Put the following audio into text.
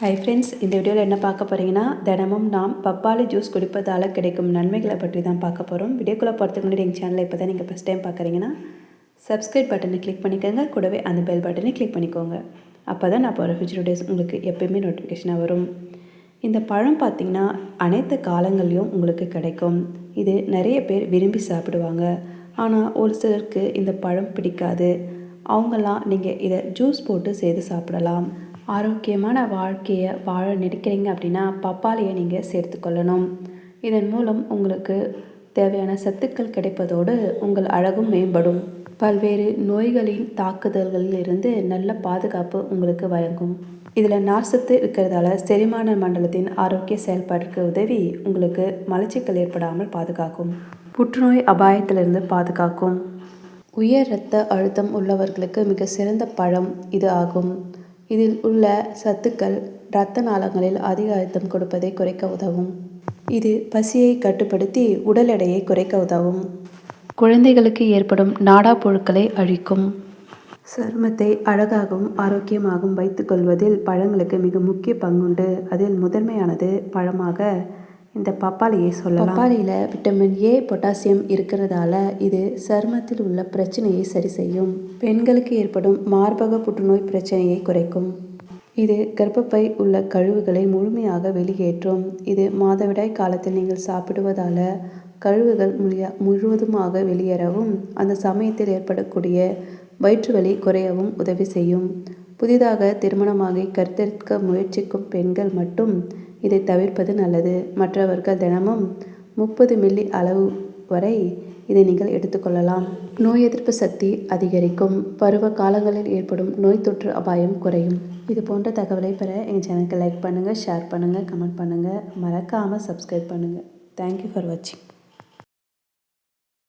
Hi friends இந்த வீடியோவில் என்ன பார்க்க போகிறீங்கன்னா தினமும் நாம் பப்பாளி ஜூஸ் குடிப்பதால் கிடைக்கும் நன்மைகளை பற்றி தான் பார்க்க போகிறோம் வீடியோக்குள்ளே போகிறதுக்கு முன்னாடி எங்கள் சேனலை இப்போ தான் நீங்கள் ஃபஸ்ட் டைம் பார்க்குறீங்கன்னா சப்ஸ்கிரைப் பட்டனை கிளிக் பண்ணிக்கோங்க. கூடவே அந்த பெல் பட்டனை கிளிக் பண்ணிக்கோங்க. அப்போ தான் நான் போகிற ஃபியூச்சர் டேஸ் உங்களுக்கு எப்பயுமே நோட்டிஃபிகேஷனாக வரும். இந்த பழம் பார்த்திங்கன்னா அனைத்து காலங்கள்லையும் உங்களுக்கு கிடைக்கும். இது நிறைய பேர் விரும்பி சாப்பிடுவாங்க. ஆனால் ஒரு சிலருக்கு இந்த பழம் பிடிக்காது. அவங்கெல்லாம் நீங்கள் இதை ஜூஸ் போட்டு செய்து சாப்பிடலாம். ஆரோக்கியமான வாழ்க்கையை வாழ நினைக்கிறீங்க அப்படின்னா பப்பாளியை நீங்கள் சேர்த்துக்கொள்ளணும் இதன் மூலம் உங்களுக்கு தேவையான சத்துக்கள் கிடைப்பதோடு உங்கள் அழகும் மேம்படும். பல்வேறு நோய்களின் தாக்குதல்களில் இருந்து நல்ல பாதுகாப்பு உங்களுக்கு வழங்கும். இதில் நார்சத்து இருக்கிறதால செரிமான மண்டலத்தின் ஆரோக்கிய செயல்பாட்டிற்கு உதவி உங்களுக்கு மலச்சிக்கல் ஏற்படாமல் பாதுகாக்கும். புற்றுநோய் அபாயத்திலிருந்து பாதுகாக்கும். உயர் இரத்த அழுத்தம் உள்ளவர்களுக்கு மிக சிறந்த பழம் இது ஆகும். இதில் உள்ள சத்துக்கள் இரத்த நாளங்களில் அதிக அழுத்தம் கொடுப்பதை குறைக்க உதவும். இது பசியை கட்டுப்படுத்தி உடல் எடையை குறைக்க உதவும். குழந்தைகளுக்கு ஏற்படும் நாடா புழுக்களை அழிக்கும். சருமத்தை அழகாகவும் ஆரோக்கியமாகவும் வைத்துக்கொள்வதில் பழங்களுக்கு மிக முக்கிய பங்குண்டு. அதில் முதன்மையானது பழமாக இந்த பப்பாளியை சொல்லலாம். பப்பாளியில் விட்டமின் ஏ பொட்டாசியம் இருக்கிறதால இது சருமத்தில் உள்ள பிரச்சனையை சரி செய்யும். பெண்களுக்கு ஏற்படும் மார்பக புற்றுநோய் பிரச்சனையை குறைக்கும். இது கர்ப்பப்பை உள்ள கழிவுகளை முழுமையாக வெளியேற்றும். இது மாதவிடாய் காலத்தில் நீங்கள் சாப்பிடுவதால் கழிவுகள் முழியா முழுவதுமாக வெளியேறவும் அந்த சமயத்தில் ஏற்படக்கூடிய வயிற்றுவலி குறையவும் உதவி செய்யும். புதிதாக திருமணமாகி கருத்தெடுக்க முயற்சிக்கும் பெண்கள் மட்டும் இதை தவிர்ப்பது நல்லது. மற்றவர்கள் தினமும் முப்பது மில்லி அளவு வரை இதை நீங்கள் எடுத்துக்கொள்ளலாம் நோய் எதிர்ப்பு சக்தி அதிகரிக்கும். பருவ காலங்களில் ஏற்படும் நோய் தொற்று அபாயம் குறையும். இது போன்ற தகவலை பெற எங்கள் சேனலுக்கு லைக் பண்ணுங்கள் ஷேர் பண்ணுங்கள் கமெண்ட் பண்ணுங்கள் மறக்காமல் சப்ஸ்கிரைப் பண்ணுங்கள் தேங்க்யூ ஃபார் வாட்சிங்